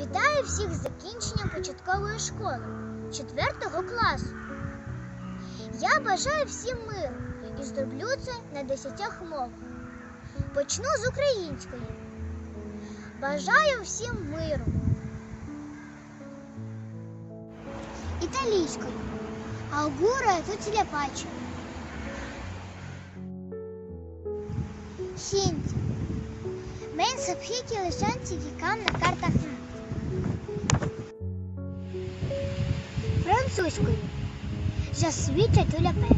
Вітаю всіх з закінченням початкової школи 4 класу. Я бажаю всім миру і зроблю це на 10 мовах. Почну з української. Бажаю всім миру. Італійською. Аугура тут паче. Сінці. Мен сапхікі лишанці вікам на картах. Французькою. Жасвіте туляпе.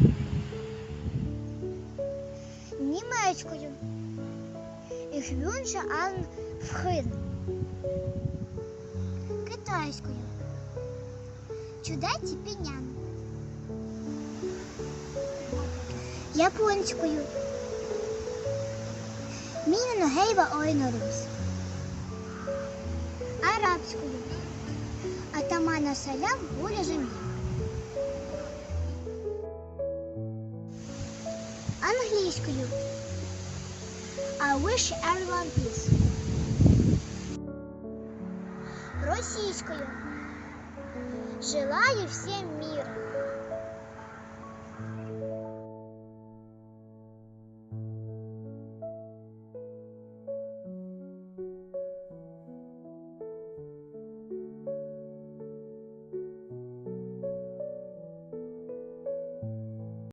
Німецькою. Ich wünsche allen. Китайською. Чудеці пінян. Японською. Міна гейва ойнорус. Арабською. Атамана салям воля землі. Англійською. I wish everyone peace. Російською. Желаю всім мира.